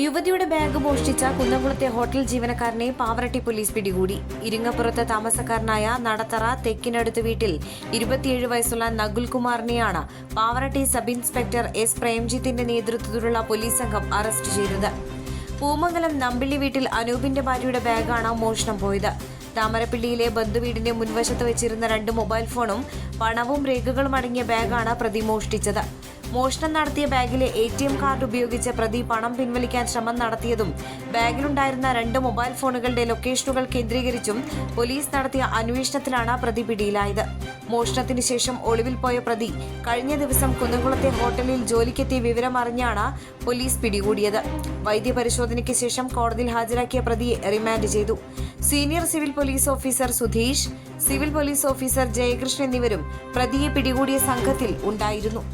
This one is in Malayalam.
യുവതിയുടെ ബാഗ് മോഷ്ടിച്ച കുന്നംകുളത്തെ ഹോട്ടൽ ജീവനക്കാരനെ പാവറട്ടി പോലീസ് പിടികൂടി. ഇരിങ്ങപ്പുറത്ത് താമസക്കാരനായ നടത്തറ തെക്കിനടുത്ത് വീട്ടിൽ ഇരുപത്തിയേഴ് വയസ്സുള്ള നകുൽ കുമാറിനെയാണ് പാവറട്ടി സബ് ഇൻസ്പെക്ടർ എസ് പ്രേംജിത്തിന്റെ നേതൃത്വത്തിലുള്ള പോലീസ് സംഘം അറസ്റ്റ് ചെയ്തത്. പൂമംഗലം നമ്പിള്ളി വീട്ടിൽ അനൂപിന്റെ ഭാര്യയുടെ ബാഗാണ് മോഷണം പോയത്. താമരപ്പിള്ളിയിലെ ബന്ധുവീടിന്റെ മുൻവശത്ത് വെച്ചിരുന്ന രണ്ട് മൊബൈൽ ഫോണും പണവും രേഖകളും അടങ്ങിയ ബാഗാണ് പ്രതി മോഷ്ടിച്ചത്. മോഷണം നടത്തിയ ബാഗിലെ എ ടി എം കാർഡ് ഉപയോഗിച്ച് പ്രതി പണം പിൻവലിക്കാൻ ശ്രമം നടത്തിയതും ബാഗിലുണ്ടായിരുന്ന രണ്ട് മൊബൈൽ ഫോണുകളുടെ ലൊക്കേഷനുകൾ കേന്ദ്രീകരിച്ചും പോലീസ് നടത്തിയ അന്വേഷണത്തിലാണ് പ്രതി പിടിയിലായത്. മോഷണത്തിന് ശേഷം ഒളിവിൽ പോയ പ്രതി കഴിഞ്ഞ ദിവസം കുന്നംകുളത്തെ ഹോട്ടലിൽ ജോലിക്കെത്തിയ വിവരമറിഞ്ഞാണ് പോലീസ് പിടികൂടിയത്. വൈദ്യപരിശോധനയ്ക്ക് ശേഷം കോടതിയിൽ ഹാജരാക്കിയ പ്രതിയെ റിമാൻഡ് ചെയ്തു. Senior civil police officer Sudheesh civil police officer Jayakrishnan എന്നിവരും പ്രതിയെ പിടികൂടിയ സംഘത്തിൽ ഉണ്ടായിരുന്നു.